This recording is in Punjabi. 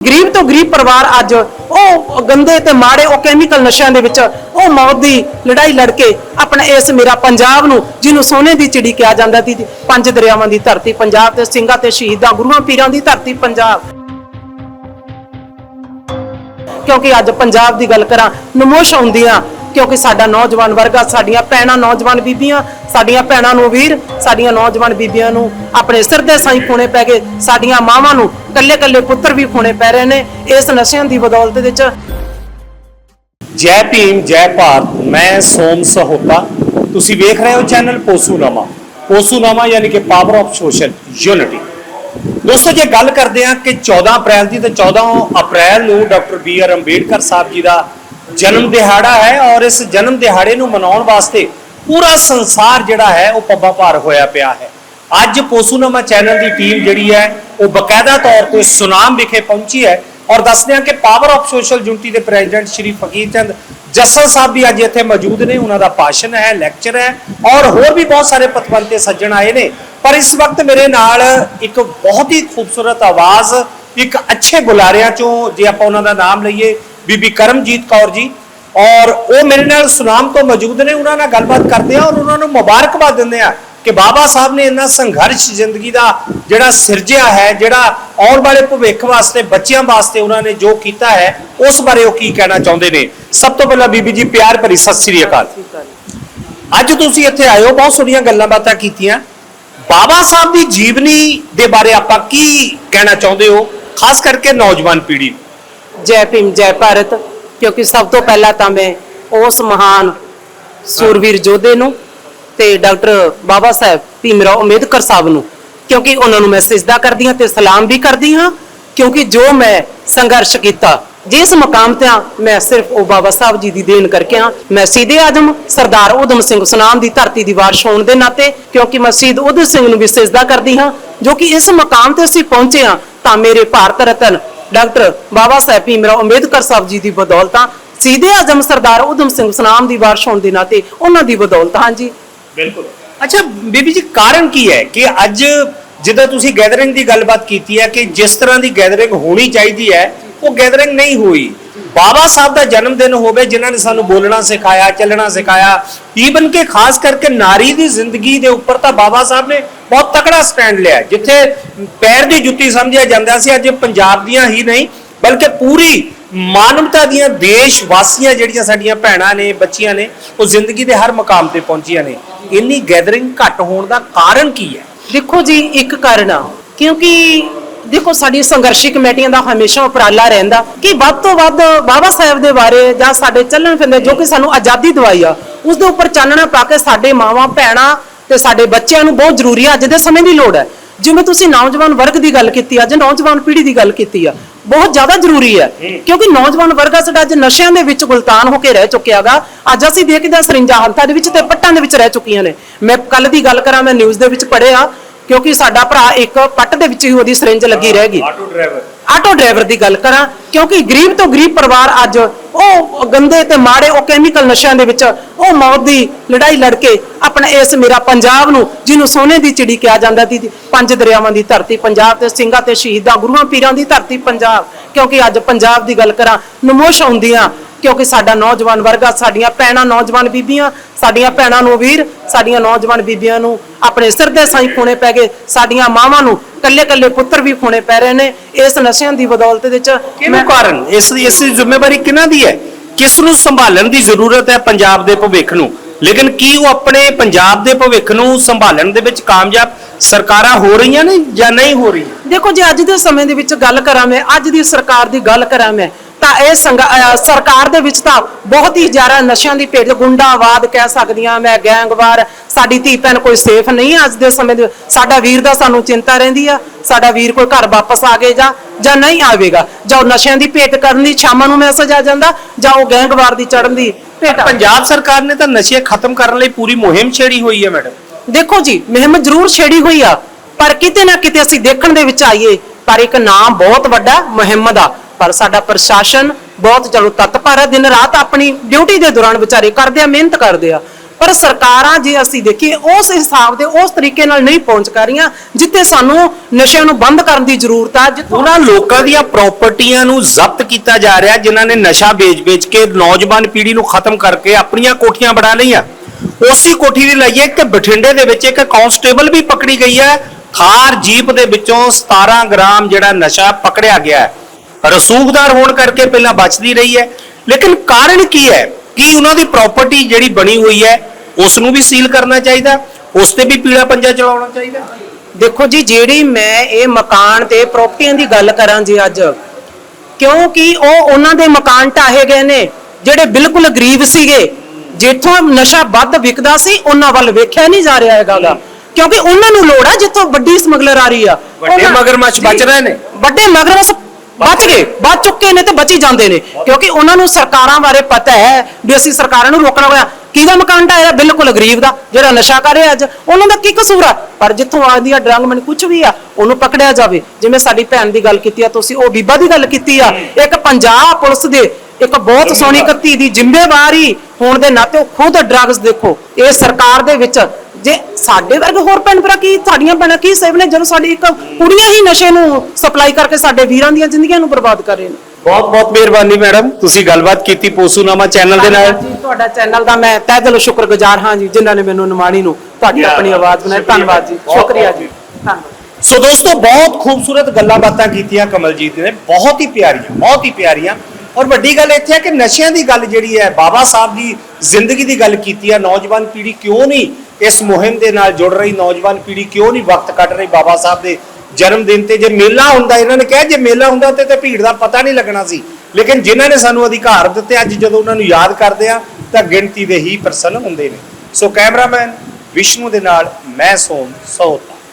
ਗਰੀਬ ਤੋਂ ਗਰੀਬ ਪਰਿਵਾਰ ਅੱਜ ਉਹ ਗੰਦੇ ਤੇ ਮਾੜੇ ਉਹ ਕੈਮੀਕਲ ਨਸ਼ਿਆਂ ਦੇ ਵਿੱਚ ਉਹ ਮੌਤ ਦੀ ਲੜਾਈ ਲੜ ਕੇ ਆਪਣਾ ਇਸ ਮੇਰਾ ਪੰਜਾਬ ਨੂੰ, ਜਿਹਨੂੰ ਸੋਨੇ ਦੀ ਚਿੜੀ ਕਿਹਾ ਜਾਂਦਾ ਸੀ, ਪੰਜ ਦਰਿਆਵਾਂ ਦੀ ਧਰਤੀ ਪੰਜਾਬ ਤੇ, ਸਿੰਘਾਂ ਤੇ, ਸ਼ਹੀਦਾਂ, ਗੁਰੂਆਂ ਪੀਰਾਂ ਦੀ ਧਰਤੀ ਪੰਜਾਬ। ਕਿਉਂਕਿ ਅੱਜ ਪੰਜਾਬ ਦੀ ਗੱਲ ਕਰਾਂ, ਨਮੋਸ਼ ਹੁੰਦੀਆਂ ਕਿਉਂਕਿ ਸਾਡਾ ਨੌਜਵਾਨ ਵਰਗਾ ਸਾਡੀਆਂ ਭੈਣਾਂ ਨੌਜਵਾਨ ਬੀਬੀਆਂ, ਸਾਡੀਆਂ ਭੈਣਾਂ ਨੂੰ ਵੀਰ, ਸਾਡੀਆਂ ਨੌਜਵਾਨ ਬੀਬੀਆਂ ਨੂੰ ਆਪਣੇ ਸਿਰ ਦੇ ਸਾਈਂ ਖੂਣੇ ਪੈ ਗਏ, ਸਾਡੀਆਂ ਮਾਵਾਂ ਨੂੰ ਕੱਲੇ ਕੱਲੇ ਪੁੱਤਰ ਵੀ ਖੂਣੇ ਪੈ ਰਹੇ ਨੇ, ਇਸ ਨਸ਼ਿਆਂ ਦੀ ਬਦੌਲਤ ਵਿੱਚ ਜੈ ਭੀਮ, ਜੈ ਭਾਰਤ, ਮੈਂ ਸੋਮ ਸਹੋਤਾ। ਤੁਸੀਂ ਵੇਖ ਰਹੇ ਹੋ ਚੈਨਲ ਪੋਸੂਨਾਮਾ। ਪੋਸੂਨਾਮਾ ਯਾਨੀ ਕਿ ਪਾਵਰ ਆਫ ਸੋਸ਼ਲ ਯੂਨਿਟੀ ਦੋਸਤੋ, ਜੇ ਗੱਲ ਕਰਦੇ ਹਾਂ ਕਿ 14 ਅਪ੍ਰੈਲ ਦੀ, ਤੇ 14 ਅਪ੍ਰੈਲ ਨੂੰ doctor B R Ambedkar Sahib ji ਦਾ ਜਨਮ ਦਿਹਾੜਾ ਹੈ ਔਰ ਇਸ ਜਨਮ ਦਿਹਾੜੇ ਨੂੰ ਮਨਾਉਣ ਵਾਸਤੇ ਪੂਰਾ ਸੰਸਾਰ ਜਿਹੜਾ ਹੈ ਉਹ ਪੱਬਾਂ ਭਾਰ ਹੋਇਆ ਪਿਆ ਹੈ। ਅੱਜ ਪੋਸੂਨਾਮਾ ਚੈਨਲ ਦੀ ਟੀਮ ਜਿਹੜੀ ਹੈ, ਉਹ ਬਕਾਇਦਾ ਤੌਰ ਤੇ ਸੁਨਾਮ ਵਿਖੇ ਪਹੁੰਚੀ ਹੈ ਔਰ ਦੱਸਦੇ ਹਾਂ ਕਿ ਪਾਵਰ ਆਫ ਸੋਸ਼ਲ ਯੂਨਿਟੀ ਦੇ ਪ੍ਰੈਜ਼ੀਡੈਂਟ ਸ਼੍ਰੀ ਫਕੀਰ ਚੰਦ ਜੱਸਲ ਸਾਹਿਬ ਵੀ ਅੱਜ ਇੱਥੇ ਮੌਜੂਦ ਨੇ। ਉਹਨਾਂ ਦਾ ਭਾਸ਼ਣ ਹੈ ਲੈਕਚਰ ਹੈ ਔਰ ਹੋਰ ਵੀ ਬਹੁਤ ਸਾਰੇ ਪਤਵੰਤੇ ਸੱਜਣ ਆਏ ਨੇ। ਪਰ ਇਸ ਵਕਤ ਮੇਰੇ ਨਾਲ ਇੱਕ ਬਹੁਤ ਹੀ ਖੂਬਸੂਰਤ ਆਵਾਜ਼, ਇੱਕ ਅੱਛੇ ਬੁਲਾਰਿਆਂ ਚੋਂ ਜੇ ਆਪਾਂ ਉਹਨਾਂ ਦਾ ਨਾਮ ਲਈਏ ਬੀਬੀ ਕਰਮਜੀਤ ਕੌਰ ਜੀ, ਔਰ ਉਹ ਮੇਰੇ ਨਾਲ ਸੁਨਾਮ ਤੋਂ ਮੌਜੂਦ ਨੇ, ਉਹਨਾਂ ਨਾਲ ਗੱਲਬਾਤ ਕਰਦੇ ਆ, ਔਰ ਉਹਨਾਂ ਨੂੰ ਮੁਬਾਰਕਬਾਦ ਦਿੰਦੇ ਆ ਕਿ ਬਾਬਾ ਸਾਹਿਬ ਨੇ ਇੰਨਾ ਸੰਘਰਸ਼ ਜ਼ਿੰਦਗੀ ਦਾ ਜਿਹੜਾ ਸਿਰਜਿਆ ਹੈ, ਜਿਹੜਾ ਆਉਣ ਵਾਲੇ ਭਵਿੱਖ ਵਾਸਤੇ, ਬੱਚਿਆਂ ਵਾਸਤੇ ਉਹਨਾਂ ਨੇ ਜੋ ਕੀਤਾ ਹੈ, ਉਸ ਬਾਰੇ ਉਹ ਕੀ ਕਹਿਣਾ ਚਾਹੁੰਦੇ ਨੇ? ਸਭ ਤੋਂ ਪਹਿਲਾਂ ਬੀਬੀ ਜੀ, ਪਿਆਰ ਭਰੀ ਸਤਿ ਸ੍ਰੀ ਅਕਾਲ। ਅੱਜ ਤੁਸੀਂ ਇੱਥੇ ਆਏ ਹੋ, ਬਹੁਤ ਸੋਹਣੀਆਂ ਗੱਲਾਂ ਬਾਤਾਂ ਕੀਤੀਆਂ। ਬਾਬਾ ਸਾਹਿਬ ਦੀ ਜੀਵਨੀ ਦੇ ਬਾਰੇ ਆਪਾਂ ਕੀ ਕਹਿਣਾ ਚਾਹੁੰਦੇ ਹੋ? ਖਾਸ ਕਰਕੇ ਨੌਜਵਾਨ ਪੀੜ੍ਹੀ ਨੂੰ। ਜੈ ਭੀਮ, ਜੈ ਭਾਰਤ, ਕਿਉਂਕਿ ਸਭ ਤੋਂ ਪਹਿਲਾਂ ਤਾਂ ਮੈਂ ਉਸ ਮਹਾਨ ਸੂਰਵੀਰ ਯੋਧੇ ਨੂੰ ਤੇ ਡਾਕਟਰ ਬਾਬਾ ਸਾਹਿਬ ਭੀਮਰਾਓ ਅੰਬੇਦਕਰ ਸਾਹਿਬ ਨੂੰ, ਕਿਉਂਕਿ ਉਹਨਾਂ ਨੂੰ ਮੈਂ ਸਿਜਦਾ ਕਰਦੀ ਹਾਂ ਤੇ ਸਲਾਮ ਵੀ ਕਰਦੀ ਹਾਂ, ਕਿਉਂਕਿ ਜੋ ਮੈਂ ਸੰਘਰਸ਼ ਕੀਤਾ, ਜਿਸ ਮਕਾਮ ਤੇ ਮੈਂ ਸਿਰਫ ਉਹ ਬਾਬਾ ਸਾਹਿਬ ਜੀ ਦੀ ਦੇਣ ਕਰਕੇ ਹਾਂ, ਮੈਂ ਸਿੱਧੇ ਆਜਮ, ਸਰਦਾਰ ਉਦਮ ਸਿੰਘ ਸੁਨਾਮ ਦੀ ਧਰਤੀ ਦੀ ਵਾਰਸ਼ ਹੋਣ ਦੇ ਨਾਤੇ, ਕਿਉਂਕਿ ਮੈਂ ਸ਼ਹੀਦ ਉਦਮ ਸਿੰਘ ਨੂੰ ਵੀ ਸਿਜਦਾ ਕਰਦੀ ਹਾਂ, ਜੋ ਕਿ ਇਸ ਮਕਾਮ ਤੇ ਅਸੀਂ ਪਹੁੰਚੇ ਹਾਂ, ਤਾਂ ਮੇਰੇ ਭਾਰਤ ਰਤਨ ਡਾਕਟਰ ਬਾਬਾ ਸਾਹਿਬ ਭੀਮਰਾਓ ਅੰਬੇਦਕਰ ਸਾਹਿਬ ਜੀ ਦੀ ਬਦੌਲਤਾਂ ਸੀਦੇ ਆਜਮ ਸਰਦਾਰ ਉਦਮ ਸਿੰਘ ਸੁਨਾਮ ਦੀ ਵਾਰਸ਼ ਹੋਣ ਦੇ ਨਾਤੇ ਉਹਨਾਂ ਦੀ ਬਦੌਲਤ ਹਾਂ ਜੀ ਬਿਲਕੁਲ। ਅੱਛਾ ਬੀਬੀ ਜੀ ਕਾਰਨ ਕੀ ਹੈ ਕਿ ਅੱਜ ਜਿੱਦਾਂ ਤੁਸੀਂ ਗੈਦਰਿੰਗ ਦੀ ਗੱਲਬਾਤ ਕੀਤੀ ਹੈ ਕਿ ਜਿਸ ਤਰ੍ਹਾਂ ਦੀ ਗੈਦਰਿੰਗ ਹੋਣੀ ਚਾਹੀਦੀ ਹੈ ਉਹ ਗੈਦਰਿੰਗ ਨਹੀਂ ਹੋਈ। ਬਾਬਾ ਸਾਹਿਬ ਦਾ ਜਨਮ ਦਿਨ ਹੋਵੇ ਜਿਨ੍ਹਾਂ ਨੇ ਸਾਨੂੰ ਬੋਲਣਾ ਸਿਖਾਇਆ ਚੱਲਣਾ ਸਿਖਾਇਆ ਈਵਨ ਕਿ ਖਾਸ ਕਰਕੇ ਨਾਰੀ ਦੀ ਜ਼ਿੰਦਗੀ ਦੇ ਉੱਪਰ ਤਾਂ ਬਾਬਾ ਸਾਹਿਬ ਨੇ ਬਹੁਤ ਤਕੜਾ ਸਟੈਂਡ ਲਿਆ ਜਿੱਥੇ ਪੈਰ ਦੀ ਜੁੱਤੀ ਸਮਝਿਆ ਜਾਂਦਾ ਸੀ, ਅੱਜ ਪੰਜਾਬ ਦੀਆਂ ਹੀ ਨਹੀਂ, ਬਲਕਿ ਪੂਰੀ ਮਾਨਵਤਾ ਦੀਆਂ ਦੇਸ਼ ਵਾਸੀਆਂ ਜਿਹੜੀਆਂ ਸਾਡੀਆਂ ਭੈਣਾਂ ਨੇ, ਬੱਚੀਆਂ ਨੇ, ਉਹ ਜ਼ਿੰਦਗੀ ਦੇ ਹਰ ਮਕਾਮ ਤੇ ਪਹੁੰਚੀਆਂ ਨੇ। ਇੰਨੀ ਗੈਦਰਿੰਗ ਘੱਟ ਹੋਣ ਦਾ ਕਾਰਨ ਕੀ ਹੈ? ਦੇਖੋ ਜੀ, ਇੱਕ ਕਾਰਨ ਆ, ਕਿਉਂਕਿ ਦੇਖੋ ਸਾਡੀ ਸੰਘਰਸ਼ੀ ਕਮੇਟੀਆਂ ਦਾ ਹਮੇਸ਼ਾ ਉਪਰਾਲਾ ਰਹਿੰਦਾ ਕਿ ਵੱਧ ਤੋਂ ਵੱਧ ਬਾਬਾ ਸਾਹਿਬ ਦੇ ਬਾਰੇ ਜਾਂ ਸਾਡੇ ਚੱਲਣ ਫਿਰਨ ਜੋ ਕਿ ਸਾਨੂੰ ਆਜ਼ਾਦੀ ਦਵਾਈ ਆ, ਉਸ ਦੇ ਉੱਪਰ ਚਾਨਣਾ ਪਾ ਕੇ ਸਾਡੇ ਮਾਵਾਂ, ਭੈਣਾਂ ਤੇ ਸਾਡੇ ਬੱਚਿਆਂ ਨੂੰ ਬਹੁਤ ਜ਼ਰੂਰੀ ਆ ਅੱਜ ਦੇ ਸਮੇਂ ਦੀ ਲੋੜ ਹੈ। ਜਿਵੇਂ ਤੁਸੀਂ ਨੌਜਵਾਨ ਵਰਗ ਦੀ ਗੱਲ ਕੀਤੀ ਆ ਜਾਂ ਨੌਜਵਾਨ ਪੀੜ੍ਹੀ ਦੀ ਗੱਲ ਕੀਤੀ ਆ ਬਹੁਤ ਜ਼ਿਆਦਾ ਜ਼ਰੂਰੀ ਹੈ। ਕਿਉਂਕਿ ਨੌਜਵਾਨ ਵਰਗ ਆ ਸਾਡਾ ਅੱਜ ਨਸ਼ਿਆਂ ਦੇ ਵਿੱਚ ਗੁਲਤਾਨ ਹੋ ਕੇ ਰਹਿ ਚੁੱਕਿਆਗਾ ਅੱਜ ਅਸੀਂ ਦੇਖਦੇ ਹਾਂ ਸਰਿੰਜਾਂ ਹੱਥਾਂ ਦੇ ਵਿੱਚ ਤੇ ਪੱਟਾਂ ਦੇ ਵਿੱਚ ਰਹਿ ਚੁੱਕੀਆਂ ਨੇ। ਮੈਂ ਕੱਲ ਦੀ ਗੱਲ ਕਰਾਂ ਮੈਂ ਨਿਊਜ਼ ਦੇ ਵਿੱਚ ਪੜ੍ਹਿਆ ਕਿਉਂਕਿ ਸਾਡਾ ਭਰਾ ਇੱਕ ਪੱਟ ਦੇ ਵਿੱਚ ਹੀ ਉਹਦੀ ਸਰਿੰਜ ਲੱਗੀ ਰਹਿ ਗਈ। Auto driver. ਆਟੋ ਡਰਾਈਵਰ ਦੀ ਗੱਲ ਕਰਾਂ ਕਿਉਂਕਿ ਗਰੀਬ ਤੋਂ ਗਰੀਬ ਪਰਿਵਾਰ ਅੱਜ ਉਹ ਗੰਦੇ ਤੇ ਮਾੜੇ ਉਹ ਕੈਮੀਕਲ ਨਸ਼ਿਆਂ ਦੇ ਵਿੱਚ ਉਹ ਮੌਤ ਦੀ ਲੜਾਈ ਲੜ ਕੇ ਆਪਣਾ ਇਸ ਮੇਰਾ ਪੰਜਾਬ ਨੂੰ, ਜਿਹਨੂੰ ਸੋਨੇ ਦੀ ਚਿੜੀ ਕਿਹਾ ਜਾਂਦਾ ਸੀ, ਪੰਜ ਦਰਿਆਵਾਂ ਦੀ ਧਰਤੀ ਪੰਜਾਬ ਤੇ, ਸਿੰਘਾਂ ਤੇ, ਸ਼ਹੀਦਾਂ, ਗੁਰੂਆਂ ਪੀਰਾਂ ਦੀ ਧਰਤੀ ਪੰਜਾਬ। ਕਿਉਂਕਿ ਅੱਜ ਪੰਜਾਬ ਦੀ ਗੱਲ ਕਰਾਂ, ਨਮੋਸ਼ ਆਉਂਦੀਆਂ ਕਿਉਂਕਿ ਸਾਡਾ ਨੌਜਵਾਨ ਵਰਗਾ ਸਾਡੀਆਂ ਭੈਣਾਂ ਨੌਜਵਾਨ ਬੀਬੀਆਂ, ਸਾਡੀਆਂ ਭੈਣਾਂ ਨੂੰ ਵੀਰ, ਸਾਡੀਆਂ ਨੌਜਵਾਨ ਬੀਬੀਆਂ ਨੂੰ ਆਪਣੇ ਸਿਰ ਦੇ ਸਾਈ ਖੂਣੇ ਪੈ ਗਏ, ਸਾਡੀਆਂ ਮਾਵਾਂ ਨੂੰ ਕੱਲੇ ਕੱਲੇ ਪੁੱਤਰ ਵੀ ਖੂਣੇ ਪੈ ਰਹੇ ਨੇ ਇਸ ਨਸ਼ਿਆਂ ਦੀ ਬਦੌਲਤ ਦੇ ਵਿੱਚ ਕਿਹਨੂੰ ਕਾਰਨ? ਇਸ ਦੀ ਇਸ ਦੀ ਜ਼ਿੰਮੇਵਾਰੀ ਕਿਹਨਾਂ ਦੀ ਹੈ? ਕਿਸ ਨੂੰ ਸੰਭਾਲਣ ਦੀ ਜ਼ਰੂਰਤ ਹੈ ਪੰਜਾਬ ਦੇ ਭਵਿੱਖ ਨੂੰ? ਲੇਕਿਨ ਕੀ ਉਹ ਆਪਣੇ ਪੰਜਾਬ ਦੇ ਭਵਿੱਖ ਨੂੰ ਸੰਭਾਲਣ ਦੇ ਵਿੱਚ ਕਾਮਯਾਬ ਸਰਕਾਰਾਂ ਹੋ ਰਹੀਆਂ ਨੇ ਜਾਂ ਨਹੀਂ ਹੋ ਰਹੀਆਂ? ਦੇਖੋ ਜੇ ਅੱਜ ਦੇ ਸਮੇਂ ਦੇ ਵਿੱਚ ਗੱਲ ਕਰਾਂ ਮੈਂ ਅੱਜ ਦੀ ਸਰਕਾਰ ਦੀ ਗੱਲ ਕਰਾਂ ਮੈਂ ਤਾਂ ਇਹ ਸਰਕਾਰ ਦੇ ਵਿੱਚ ਤਾਂ ਬਹੁਤ ਹੀ ਜ਼ਿਆਦਾ ਨਸ਼ਿਆਂ ਦੀ ਭੇਟ ਗੁੰਡਾਵਾਦ ਕਹਿ ਸਕਦੀਆਂ ਮੈਂ ਗੈਂਗਵਾਰ ਸਾਡੀ ਧੀ ਭੈਣ ਕੋਈ ਸੇਫ ਨਹੀਂ ਅੱਜ ਦੇ ਸਮੇਂ ਦੇ ਸਾਡਾ ਵੀਰ ਦਾ ਸਾਨੂੰ ਚਿੰਤਾ ਰਹਿੰਦੀ ਆ। ਸਾਡਾ ਵੀਰ ਕੋਈ ਘਰ ਵਾਪਸ ਆ ਗਏ ਜਾਂ ਜਾਂ ਨਹੀਂ ਆਵੇਗਾ। ਜਾਂ ਉਹ ਨਸ਼ਿਆਂ ਦੀ ਭੇਟ ਕਰਨ ਦੀ ਸ਼ਾਮਾਂ ਨੂੰ ਮੈਸੇਜ ਆ ਜਾਂਦਾ ਜਾਂ ਉਹ ਗੈਂਗਵਾਰ ਦੀ ਚੜਨ ਦੀ ਭੇਟ ਪੰਜਾਬ ਸਰਕਾਰ ਨੇ ਤਾਂ ਨਸ਼ੇ ਖਤਮ ਕਰਨ ਲਈ ਪੂਰੀ ਮੁਹਿੰਮ ਛੇੜੀ ਹੋਈ ਹੈ ਮੈਡਮ। ਦੇਖੋ ਜੀ ਮੁਹਿੰਮ ਜ਼ਰੂਰ ਛੇੜੀ ਹੋਈ ਆ। ਪਰ ਕਿਤੇ ਨਾ ਕਿਤੇ ਅਸੀਂ ਦੇਖਣ ਦੇ ਵਿੱਚ ਆਈਏ ਪਰ ਇੱਕ ਨਾਮ ਬਹੁਤ ਵੱਡਾ ਮੁਹਿੰਮ ਦਾ। ਪਰ ਸਾਡਾ ਪ੍ਰਸ਼ਾਸਨ ਬਹੁਤ ਚਲੋ ਤਤਪਰ ਹੈ ਦਿਨ ਰਾਤ ਆਪਣੀ ਡਿਊਟੀ ਦੇ ਦੌਰਾਨ ਵਿਚਾਰੇ ਕਰਦੇ ਆ ਮਿਹਨਤ ਕਰਦੇ ਆ। ਪਰ ਸਰਕਾਰਾਂ ਜੇ ਅਸੀਂ ਦੇਖੀਏ, ਉਸ ਹਿਸਾਬ ਦੇ ਉਸ ਤਰੀਕੇ ਨਾਲ ਨਹੀਂ ਪਹੁੰਚ ਕਰ ਰਹੀਆਂ, ਜਿੱਥੇ ਸਾਨੂੰ ਨਸ਼ਿਆਂ ਨੂੰ ਬੰਦ ਕਰਨ ਦੀ ਜ਼ਰੂਰਤ ਆ, ਜਿੱਥੇ ਉਹਨਾਂ ਲੋਕਾਂ ਦੀਆਂ ਪ੍ਰਾਪਰਟੀਆਂ ਨੂੰ ਜ਼ਬਤ ਕੀਤਾ ਜਾ ਰਿਹਾ, ਜਿਨ੍ਹਾਂ ਨੇ ਨਸ਼ਾ ਵੇਚ-ਵੇਚ ਕੇ ਨੌਜਵਾਨ ਪੀੜ੍ਹੀ ਨੂੰ ਖਤਮ ਕਰਕੇ ਆਪਣੀਆਂ ਕੋਠੀਆਂ ਬਣਾ ਲਈਆਂ। ਉਸੇ ਕੋਠੀ ਦੀ ਲਈਏ ਕਿ ਬਠਿੰਡੇ ਦੇ ਵਿੱਚ ਇੱਕ ਕਾਂਸਟੇਬਲ ਵੀ ਪਕੜੀ ਗਈ ਹੈ। ਥਾਰ ਜੀਪ ਦੇ ਵਿੱਚੋਂ 17 ਗ੍ਰਾਮ ਜਿਹੜਾ ਨਸ਼ਾ ਪਕੜਿਆ ਗਿਆ ਹੈ। ਰਸੂਖਦਾਰ ਹੋਣ ਕਰਕੇ ਪਹਿਲਾਂ ਬਚਦੀ ਰਹੀ ਹੈ। ਲੇਕਿਨ ਕਾਰਨ ਕੀ ਹੈ? ਕਿ ਉਹਨਾਂ ਦੀ ਪ੍ਰਾਪਰਟੀ ਜਿਹੜੀ ਬਣੀ ਹੋਈ ਹੈ ਉਸ ਨੂੰ ਵੀ ਸੀਲ ਕਰਨਾ ਚਾਹੀਦਾ ਉਸ ਤੇ ਵੀ ਪੀਲਾ ਪੰਜਾ ਚਲਾਉਣਾ ਚਾਹੀਦਾ ਦੇਖੋ ਜੀ ਜਿਹੜੀ ਮੈਂ ਇਹ ਮਕਾਨ ਤੇ ਪ੍ਰਾਪਰਟੀਆਂ ਦੀ ਗੱਲ ਕਰਾਂ ਜੀ ਅੱਜ ਕਿਉਂਕਿ ਉਹ ਉਹਨਾਂ ਦੇ ਮਕਾਨ ਢਾਹੇ ਗਏ ਨੇ ਜਿਹੜੇ ਬਿਲਕੁਲ ਗਰੀਬ ਸੀਗੇ ਜਿੱਥੋਂ ਨਸ਼ਾ ਵੱਧ ਵਿਕਦਾ ਸੀ ਉਹਨਾਂ ਵੱਲ ਵੇਖਿਆ ਨਹੀਂ ਜਾ ਰਿਹਾ ਹੈਗਾ ਗਾ। ਕਿਉਂਕਿ ਉਹਨਾਂ ਨੂੰ ਲੋੜ ਆ ਜਿੱਥੋਂ ਵੱਡੀ ਸਮਗਲਰ ਆ ਰਹੀ ਆ ਵੱਡੇ ਮਗਰਮੱਛ ਬਚ ਰਹੇ ਨੇ। ਵੱਡੇ ਮਗਰਮੱਛ ਬਚ ਗਏ ਬਚ ਚੁੱਕੇ ਨੇ ਤੇ ਬਚੀ ਜਾਂਦੇ ਨੇ। ਕਿਉਂਕਿ ਉਹਨਾਂ ਨੂੰ ਸਰਕਾਰਾਂ ਬਾਰੇ ਪਤਾ ਹੈ ਵੀ ਅਸੀਂ ਸਰਕਾਰਾਂ ਨੂੰ ਰੋਕਣਾ ਹੋਇਆ। ਕਿਹਦਾ ਮਕਾਨ ਢਾਇਆ? ਬਿਲਕੁਲ ਗਰੀਬ ਦਾ। ਜਿਹੜਾ ਨਸ਼ਾ ਕਰ ਰਿਹਾ ਅੱਜ ਉਹਨਾਂ ਦਾ ਕੀ ਕਸੂਰ ਆ? ਪਰ ਜਿੱਥੋਂ ਆਉਂਦੀ ਆ ਡਰੰਗ ਮਨ ਕੁਝ ਵੀ ਆ ਉਹਨੂੰ ਪਕੜਿਆ ਜਾਵੇ। ਜਿਵੇਂ ਸਾਡੀ ਭੈਣ ਦੀ ਗੱਲ ਕੀਤੀ ਆ ਤੁਸੀਂ ਉਹ ਬੀਬਾ ਦੀ ਗੱਲ ਕੀਤੀ ਆ। ਇੱਕ ਪੰਜਾਬ ਪੁਲਿਸ ਦੇ ਇੱਕ ਬਹੁਤ ਸੋਹਣੀ ਕੱਤੀ ਦੀ ਜ਼ਿੰਮੇਵਾਰੀ ਹੋਣ ਦੇ ਨਾਤੇ ਉਹ ਖੁਦ ਡਰੱਗਸ ਦੇਖੋ। ਇਹ ਸਰਕਾਰ ਦੇ ਵਿੱਚ ਜੇ ਸਾਡੇ ਵਰਗੇ ਹੋਰ ਭੈਣ ਭਰਾ ਕੀ ਸਾਡੀਆਂ ਭੈਣਾਂ ਕੀ ਸੇਵ ਨੇ? ਜਦੋਂ ਸਾਡੀ ਇੱਕ ਕੁੜੀਆਂ ਹੀ ਨਸ਼ੇ ਨੂੰ ਸਪਲਾਈ ਕਰਕੇ ਸਾਡੇ ਵੀਰਾਂ ਦੀਆਂ ਜ਼ਿੰਦਗੀਆਂ ਨੂੰ ਬਰਬਾਦ ਕਰ ਰਹੇ ਨੇ। ਬਹੁਤ ਬਹੁਤ ਮਿਹਰਬਾਨੀ ਮੈਡਮ। ਤੁਸੀਂ ਗੱਲਬਾਤ ਕੀਤੀ ਪੋਸੂਨਾਮਾ ਚੈਨਲ ਦੇ ਨਾਲ। ਜੀ ਤੁਹਾਡਾ ਚੈਨਲ ਦਾ ਮੈਂ ਤਹਿ ਦਿਲੋਂ ਸ਼ੁਕਰਗੁਜ਼ਾਰ ਹਾਂ ਜੀ ਜਿਨ੍ਹਾਂ ਨੇ ਮੈਨੂੰ ਨਿਮਾਣੀ ਨੂੰ ਤੁਹਾਡੀ ਆਪਣੀ ਆਵਾਜ਼ ਬਣਾਈ। ਧੰਨਵਾਦ ਜੀ ਸ਼ੁਕਰੀਆ ਜੀ। ਧੰਨਵਾਦ। ਸੋ ਦੋਸਤੋ ਬਹੁਤ ਖੂਬਸੂਰਤ ਗੱਲਾਂ ਬਾਤਾਂ ਕੀਤੀਆਂ ਕਮਲਜੀਤ ਨੇ। ਬਹੁਤ ਹੀ ਪਿਆਰੀਆਂ ਬਹੁਤ ਹੀ ਪਿਆਰੀਆਂ। ਔਰ ਵੱਡੀ ਗੱਲ ਇੱਥੇ ਹੈ ਕਿ ਨਸ਼ਿਆਂ ਦੀ ਗੱਲ ਜਿਹੜੀ ਹੈ ਬਾਬਾ ਸਾਹਿਬ ਦੀ ਜ਼ਿੰਦਗੀ ਦੀ ਗੱਲ ਕੀਤੀ ਹੈ। ਨੌਜਵਾਨ ਪੀੜ੍ਹੀ ਕਿਉਂ ਨਹੀਂ ਇਸ ਮੁਹਿੰਮ ਦੇ ਨਾਲ ਜੁੜ ਰਹੀ ਨੌਜਵਾਨ ਪੀੜ੍ਹੀ ਕਿਉਂ ਨਹੀਂ ਵਕਤ ਕੱਢ ਰਹੀ? ਬਾਬਾ ਸਾਹਿਬ ਦੇ ਜਨਮ ਦਿਨ ਤੇ ਜੇ ਮੇਲਾ ਹੁੰਦਾ, ਇਹਨਾਂ ਨੇ ਕਿਹਾ ਜੇ ਮੇਲਾ ਹੁੰਦਾ ਤੇ ਤੇ ਭੀੜ ਦਾ ਪਤਾ ਨਹੀਂ ਲੱਗਣਾ ਸੀ। ਲੇਕਿਨ ਜਿਨ੍ਹਾਂ ਨੇ ਸਾਨੂੰ ਅਧਿਕਾਰ ਦਿੱਤੇ, ਅੱਜ ਜਦੋਂ ਉਹਨਾਂ ਨੂੰ ਯਾਦ ਕਰਦੇ ਆ, ਤਾਂ ਗਿਣਤੀ ਦੇ ਹੀ ਪ੍ਰਸੰਨ ਹੁੰਦੇ ਨੇ। ਸੋ ਕੈਮਰਾਮੈਨ ਵਿਸ਼ਨੂੰ ਦੇ ਨਾਲ ਮੈਂ ਸੋਮ ਸੋਤਾ।